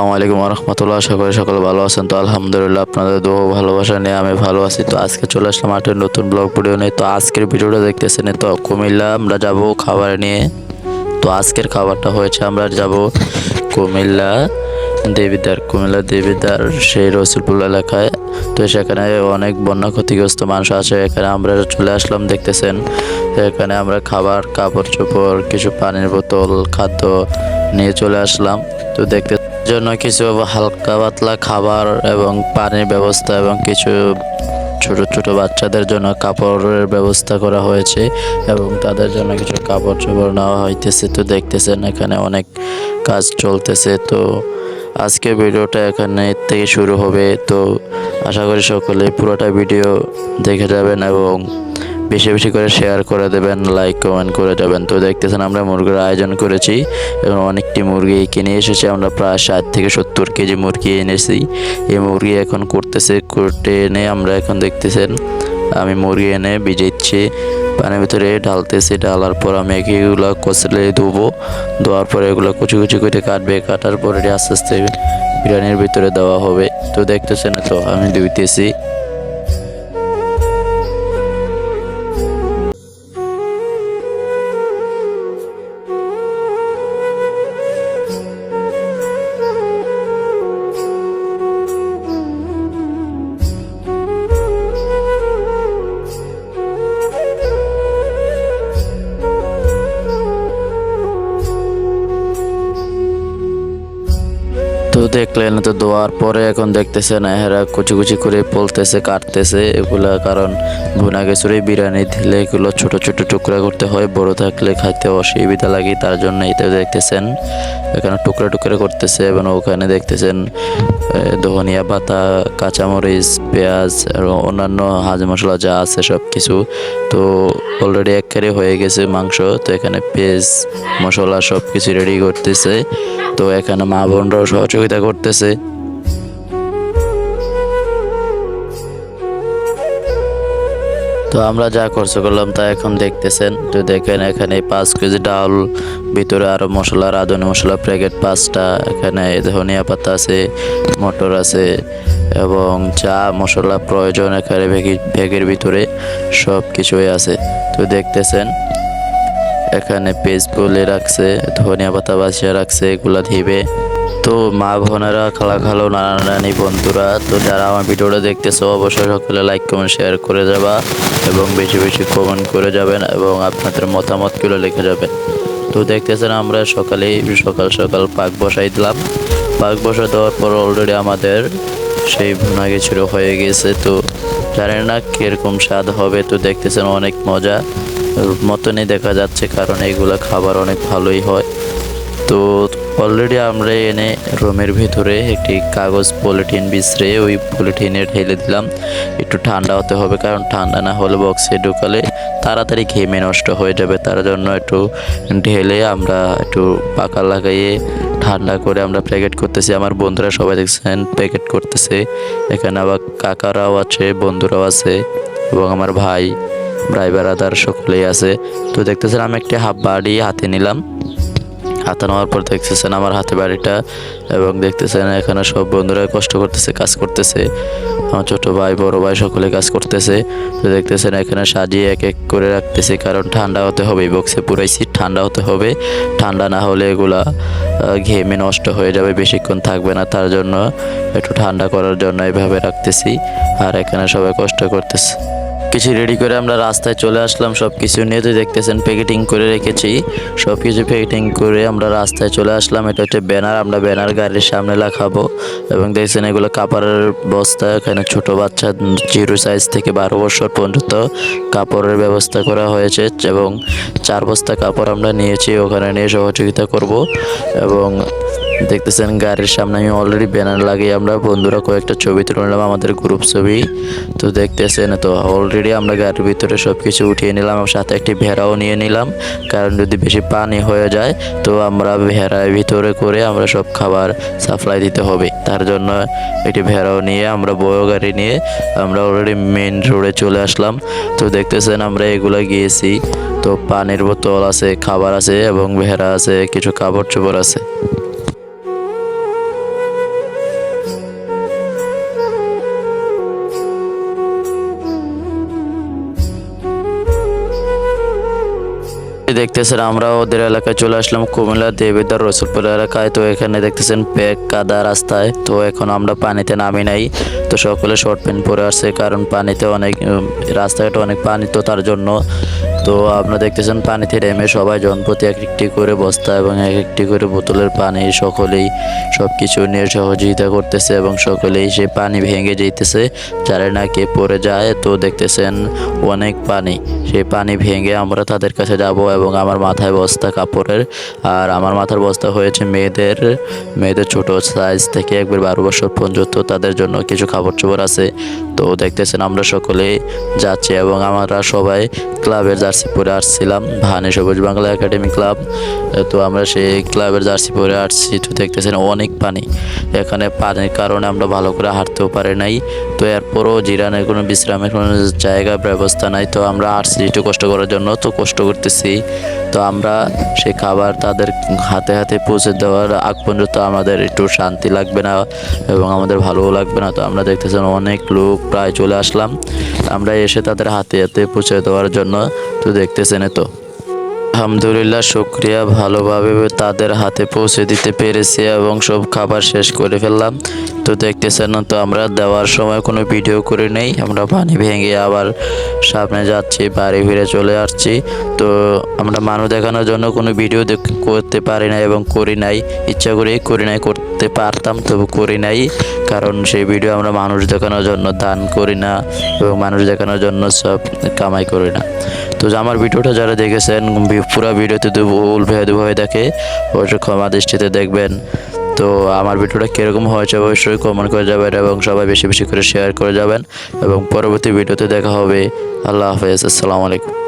আসসালামু আলাইকুম রহমতুল্লাহ আশা করি সকলে ভালো আছেন। তো আলহামদুলিল্লাহ আপনাদের ও ভালোবাসা নিয়ে আমি ভালো আছি। তো আজকে চলে আসলাম একটা নতুন ব্লগ ভিডিও নিয়ে। তো আজকের ভিডিওটা দেখতেছেন তো কুমিল্লা, আমরা যাব খাবার নিয়ে। তো আজকের খাবারটা হয়েছে, আমরা যাব কুমিল্লা দেবিদার কুমিল্লা দেবিদার সেই রসুলপুর এলাকায়। তো সেখানে অনেক বন্যা ক্ষতিগ্রস্ত মানুষ আছে, এখানে আমরা চলে আসলাম, দেখতেছেন। এখানে আমরা খাবার, কাপড় চোপড়, কিছু পানির বোতল, খাদ্য নিয়ে চলে আসলাম। তো দেখতে জন্য কিছু হালকা পাতলা খাবার এবং পানির ব্যবস্থা এবং কিছু ছোট ছোট বাচ্চাদের জন্য কাপড়ের ব্যবস্থা করা হয়েছে এবং তাদের জন্য কিছু কাপড় চোপড় নেওয়া হইতেছে। তো দেখতেছেন এখানে অনেক কাজ চলতেছে। তো আজকে ভিডিওটা এখানে থেকে শুরু হবে। তো আশা করি সকলে পুরোটা ভিডিও দেখে যাবেন এবং বেশি বেশি করে শেয়ার করে দেবেন লাইক কমেন্ট করে যাবেন। তো দেখতেছেন আমরা মুরগির আয়োজন করেছি এবং অনেকটি মুরগি কিনে এসেছি। আমরা প্রায় ষাট থেকে সত্তর কেজি মুরগি এনেছি। এই মুরগি এখন করতেছে করতে এনে আমরা এখন দেখতেছেন, আমি মুরগি এনে ভিজাচ্ছি পানির ভিতরে ঢালতেছি, ঢালার পর আমি এগুলো কচলে ধুবো। ধোয়ার পরে এগুলো কুচি কুচি করে কাটবে, কাটার পরে আস্তে আস্তে বিরিয়ানির ভিতরে দেওয়া হবে। তো দেখতেছেন, তো আমি ধুইতেছি। দেখলেন তো দোয়ার পরে এখন দেখতেছেন এরা কুচি কুচি করে পলতেছে, কাটতেছে এগুলা কারণ ভুনা গেছুরে বিরিয়ানি দিলে এগুলো ছোট ছোট টুকরা করতে হয়, বড় থাকলে খাইতে অসুবিধা লাগে, তার জন্য এটা দেখতেছেন। এখানে টুকরা টুকরা করতেছে এবং ওখানে দেখতেছেন ধনিয়া পাতা, কাঁচামরিচ, পেঁয়াজ, আর অন্যান্য হাজ মশলা যা আছে সব কিছু তো অলরেডি এক হয়ে গেছে মাংস, তো এখানে পেঁয়াজ মশলা সব কিছু রেডি করতেছে। তো এখানে মা বোনরাও সহযোগিতা করতেছে। তো আমরা যা খরচ করলাম তা এখন দেখতেছেন। তো দেখেন এখানে পাঁচ কেজি ডাল, ভিতরে আরও মশলা, রাঁধুনি মশলা, প্যাকেট, পাঁচটা। এখানে ধনিয়া পাতা আছে, মটর আছে, এবং চা মশলা প্রয়োজন এখানে ব্যাগের ভিতরে সব কিছুই আছে। তো দেখতেছেন এখানে পেজ বলে রাখছে, ধনিয়া পাতা বাসিয়া রাখছে, এগুলা দিবে। তো মা বোনেরা, খালা খালো, নানা নানি, বন্ধুরা, তো যারা আমার ভিডিওটা দেখতেছো, অবশ্যই সকলে লাইক কমেন্ট শেয়ার করে যাবা এবং বেশি বেশি কমেন্ট করে যাবেন এবং আপনাদের মতামতগুলো লিখে যাবেন। তো দেখতেছেন আমরা সকালেই সকাল সকাল পাক বসাই দিলাম। পাক বসা দেওয়ার পর অলরেডি আমাদের সেই ভুনা খিচুড়ি হয়ে গেছে। তো জানেন না কীরকম স্বাদ হবে, তো দেখতেছেন অনেক মজা। মতনই দেখা যাচ্ছে, কারণ এইগুলো খাবার অনেক ভালোই হয়। তো অলরেডি আমরা এনে রুমের ভিতরে একটি কাগজ পলিথিন বিছড়ে ওই পলিথিনে ঢেলে দিলাম। একটু ঠান্ডা হতে হবে, কারণ ঠান্ডা না হলে বক্সে ঢুকালে তাড়াতাড়ি ঘেমে নষ্ট হয়ে যাবে। তার জন্য একটু ঢেলে আমরা একটু পাকা লাগাইয়ে ঠান্ডা করে আমরা প্যাকেট করতেছি। আমার বন্ধুরা সবাই দেখছেন প্যাকেট করতেছে। এখানে আবার কাকারাও আছে, বন্ধুরাও আছে এবং আমার ভাই। ভাই বেড়াদার সকলেই আছে। তো দেখতেছেন আমি একটি হাফ বাড়ি হাতে নিলাম। হাতে নেওয়ার পর দেখতেছেন আমার হাতে বাড়িটা এবং দেখতেছেন এখানে সব বন্ধুরা কষ্ট করতেছে, কাজ করতেছে। আমার ছোট ভাই, বড় ভাই সকলে কাজ করতেছে। তো দেখতেছেন এখানে সাজিয়ে এক এক করে রাখতেছে, কারণ ঠান্ডা হতে হবে বক্সে পুরাইছি ঠান্ডা হতে হবে। ঠান্ডা না হলে এগুলা ঘেমে নষ্ট হয়ে যাবে, বেশিক্ষণ থাকবে না। তার জন্য একটু ঠান্ডা করার জন্য এভাবে রাখতেছি। আর এখানে সবাই কষ্ট করতেছে। কিছু রেডি করে আমরা রাস্তায় চলে আসলাম সব কিছু নিয়ে তো দেখতেছেন প্যাকেটিং করে রেখেছি। সব কিছু প্যাকেটিং করে আমরা রাস্তায় চলে আসলাম। এটা হচ্ছে ব্যানার আমরা ব্যানার গাড়ির সামনে লাগাবো। এবং দেখছেন এগুলো কাপড়ের বস্তা, এখানে ছোট বাচ্চা, জিরো সাইজ থেকে বারো বছর পর্যন্ত কাপড়ের ব্যবস্থা করা হয়েছে এবং চার বস্তা কাপড় আমরা নিয়েছি, ওখানে নিয়ে সহযোগিতা করব। এবং দেখতেছেন গাড়ির সামনে আমি অলরেডি ব্যানার লাগিয়ে আমরা বন্ধুরা কয়েকটা ছবি তুলে নিলাম আমাদের গ্রুপ ছবি। তো দেখতেছেন, তো অলরেডি আমরা গাড়ির ভিতরে সব কিছু উঠিয়ে নিলাম সাথে একটি ভেড়াও নিয়ে নিলাম। কারণ যদি বেশি পানি হয়ে যায়, তো আমরা ভেড়ার ভিতরে করে আমরা সব খাবার সাপ্লাই দিতে হবে। তার জন্য একটি ভেড়াও নিয়ে আমরা বড় গাড়ি নিয়ে আমরা অলরেডি মেন রোডে চলে আসলাম। তো দেখতেছেন আমরা এগুলো গিয়েছি। তো পানির বোতল আছে, খাবার আছে এবং ভেড়া আছে, কিছু কাপড় চোপড় আছে। দেখতেছেন আমরা ওদের এলাকায় চলে আসলাম কুমিল্লা দেবীদার রসুলপুর এলাকায়। তো এখানে দেখতেছেন পেক কাদা রাস্তায়। তো এখন আমরা পানিতে নামি নাই। তো সকলে শর্ট প্যান্ট পরে আসছে, কারণ পানিতে অনেক রাস্তাঘাটে অনেক পানি, তো তার জন্য তো আপনারা দেখতেছেন পানিতে নেমে সবাই জনপ্রতি এক একটি করে বস্তা এবং এক একটি করে বোতলের পানি সকলেই সব কিছু নিয়ে সহযোগিতা করতেছে এবং সকলেই সে পানি ভেঙে যেতেছে যারা কে পড়ে যায়। তো দেখতেছেন অনেক পানি। সেই পানি ভেঙে আমরা তাদের কাছে যাব এবং আমার মাথায় বস্তা কাপড়ের, আর আমার মাথার বস্তা হয়েছে মেয়েদের মেয়েদের ছোট সাইজ থেকে একবার বারো বছর পর্যন্ত তাদের জন্য কিছু খাবার চোপড় আছে। তো দেখতেছেন আমরা সকলেই যাচ্ছি এবং আমরা সবাই ক্লাবের জার্সি পরে আসছিলাম, ভানে সবুজ বাংলা একাডেমি ক্লাব। তো আমরা সেই ক্লাবের জার্সি পরে আসছি, তো দেখতেছেন অনেক পানি। এখানে পানির কারণে আমরা ভালো করে হাঁটতেও পারি নাই। তো এরপরও জিরানের কোনো বিশ্রামের কোনো জায়গা ব্যবস্থা নাই। তো আমরা আসছি একটু কষ্ট করার জন্য। তো কষ্ট করতেছি। তো আমরা সেই খাবার তাদের হাতে হাতে পৌঁছে দেওয়ার আগ পর্যন্ত আমাদের একটু শান্তি লাগবে না এবং আমাদের ভালোও লাগবে না। তো আমরা দেখতেছেন অনেক লোক প্রায় চলে আসলাম। আমরা এসে তাদের হাতে হাতে পৌঁছে দেওয়ার জন্য তো দেখতেছেন তো। আলহামদুলিল্লাহ, শুক্রিয়া। ভালোভাবে তাদের হাতে পৌঁছে দিতে পেরেছি এবং সব খাবার শেষ করে ফেললাম। তো দেখতেছেন তো, আমরা দেওয়ার সময় কোনো ভিডিও করে নেই। আমরা পানি ভেঙে আবার সামনে যাচ্ছি, বাড়ি ফিরে চলে আসছি। তো আমরা মানুষ দেখানোর জন্য কোনো ভিডিও করতে পারি না এবং করি নাই। ইচ্ছা করেই করি নাই, করতে পারতাম, তবু করি নাই। কারণ সেই ভিডিও আমরা মানুষ দেখানোর জন্য দান করি না এবং মানুষ দেখানোর জন্য সব কামাই করি না। তো আমার ভিডিওটা যারা দেখেছেন পুরো ভিডিওতে ভুল ভেদ হয়ে দেখে, অবশ্যই ক্ষমা দৃষ্টিতে দেখবেন। তো আমার ভিডিওটা কীরকম হয়েছে অবশ্যই কমেন্ট করে যাবেন এবং সবাই বেশি বেশি করে শেয়ার করে যাবেন। এবং পরবর্তী ভিডিওতে দেখা হবে। আল্লাহ হাফেজ। আসসালামু আলাইকুম।